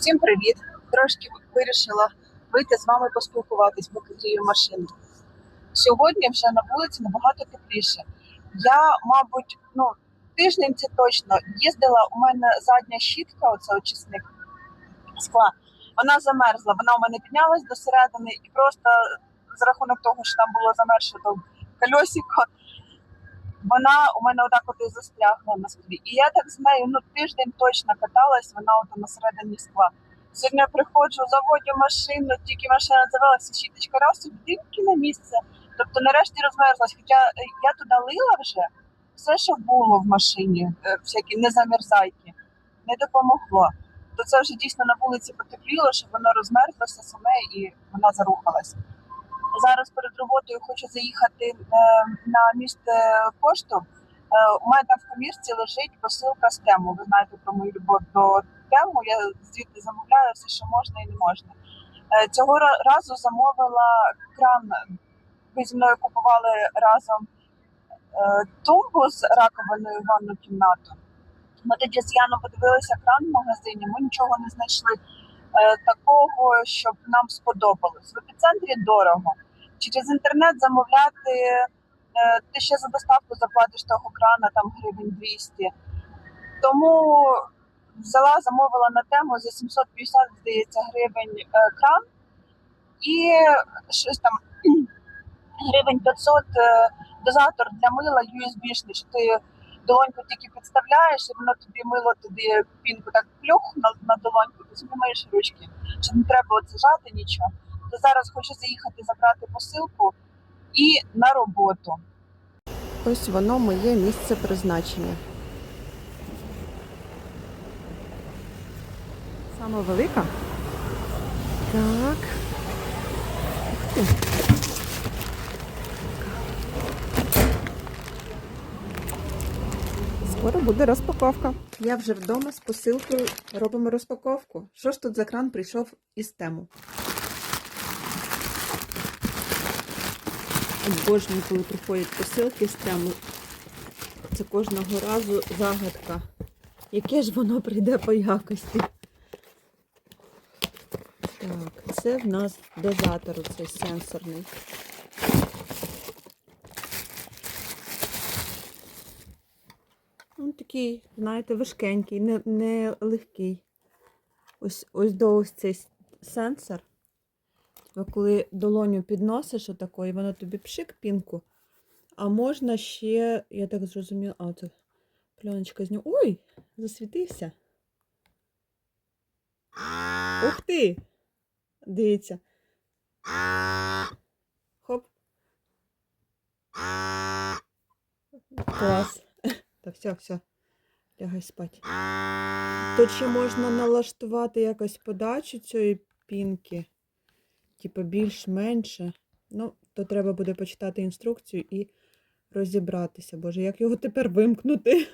Всім привіт! Трошки вирішила вийти з вами поспілкуватись, поки грію машину. Сьогодні вже на вулиці набагато тепліше. Я, мабуть, ну тиждень це точно їздила. У мене задня щітка, оце очисник скла. Вона замерзла. Вона у мене піднялась до середини, і просто за рахунок того, що там було замерзше то кольосико, вона у мене отак от і застрягла на склі. І я так з нею ну тиждень точно каталась, вона от на середині скла. Сьогодні я приходжу, заводю машину, тільки машина завелася, щіточка раз і на місце. Тобто нарешті розмерзлась. Хоча е, я туди лила вже все, що було в машині, е, всякі незамерзайки, не допомогло. То це вже дійсно на вулиці потепліло, що воно розмерзлося саме і вона зарухалась. Зараз перед роботою хочу заїхати е, на місце пошту. Е, у мене в комірці лежить посилка з тему. Ви знаєте про мою любов до тему. Я звідти замовляю все, що можна і не можна. Е, Цього разу замовила кран. Ви зі мною купували разом е, тумбу з раковиною ванну кімнату. Ми тоді з Яном подивилися кран в магазині, ми нічого не знайшли е, такого, щоб нам сподобалось. В епіцентрі дорого. Через інтернет замовляти, е, ти ще за доставку заплатиш того крана там гривень 200. Тому взяла, замовила на тему за 750, здається, гривень е, кран і щось там гривень 500 е, дозатор для мила USB-шний, що ти долоньку тільки підставляєш, і воно тобі мило тобі пінку так плюх на, на долоньку, ти собі ручки. Що не треба от зажати нічого. То зараз хочу заїхати забрати посилку і на роботу. Ось воно моє місце призначення. Саме велика. Так. Ух ти. Буде розпаковка. Я вже вдома з посилкою робимо розпаковку. Що ж тут за кран прийшов із тему? Обожнюю, коли приходять посилки з тему. Це кожного разу загадка. Яке ж воно прийде по якості? Так, це в нас дозатор цей сенсорний. Він такий, знаєте, важкенький, не, не легкий. Ось, ось до ось цей сенсор. Бо коли долоню підносиш отако, і воно тобі пшик пінку. А можна ще, я так зрозуміла, а це пленочка з нього. Ой, засвітився. Ух ти! Дивіться. Хоп. Клас. Так, все, все. Лягай спать. То чи можна налаштувати якось подачу цієї пінки? Типу більш-менше. Ну, то треба буде почитати інструкцію і розібратися. Боже, як його тепер вимкнути?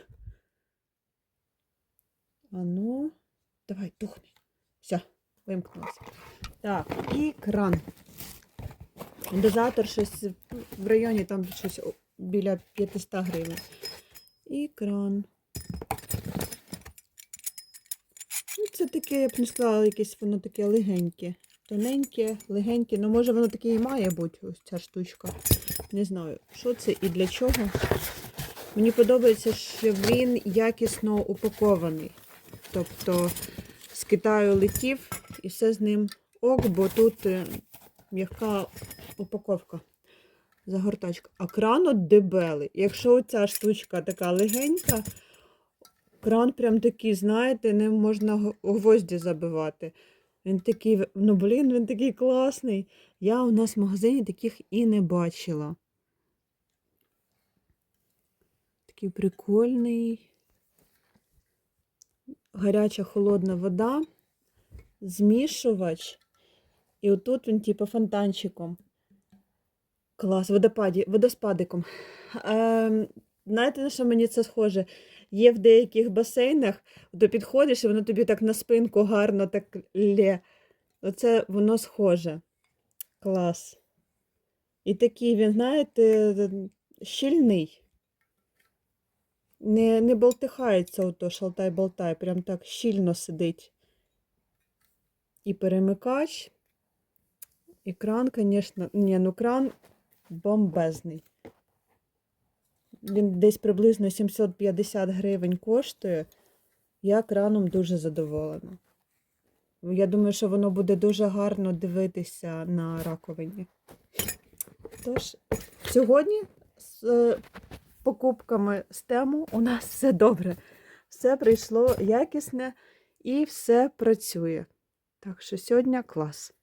А ну, давай, тухни. Все, вимкнулося. Так, і кран. Дозатор щось в районі там щось біля 500 гривень. І кран. Ну, це таке, я б не сказала, якесь воно таке легеньке. Тоненьке, легеньке. Ну, може, воно таке і має бути, ось ця штучка. Не знаю, що це і для чого. Мені подобається, що він якісно упакований. Тобто з Китаю летів і все з ним ок, бо тут е, м'яка упаковка. Загортачка. А кран от дебелий. Якщо оця штучка така легенька, кран прям такий, знаєте, не можна гвозді забивати. Він такий, ну блін, він такий класний. Я у нас в магазині таких і не бачила. Такий прикольний. Гаряча холодна вода, змішувач. І отут він, типу, фонтанчиком. Клас, водопаді, водоспадиком. Ем, знаєте, на що мені це схоже? Є в деяких басейнах, то підходиш, і воно тобі так на спинку гарно так лє. Оце воно схоже. Клас. І такий він, знаєте, щільний. Не, не болтихається ото шалтай-болтай, прям так щільно сидить. і перемикач. І кран, звісно, ну кран бомбезний. Він десь приблизно 750 гривень коштує. Я краном дуже задоволена. Я думаю, що воно буде дуже гарно дивитися на раковині. Тож, сьогодні з е, покупками з тему у нас все добре. Все прийшло якісне і все працює. Так що сьогодні клас.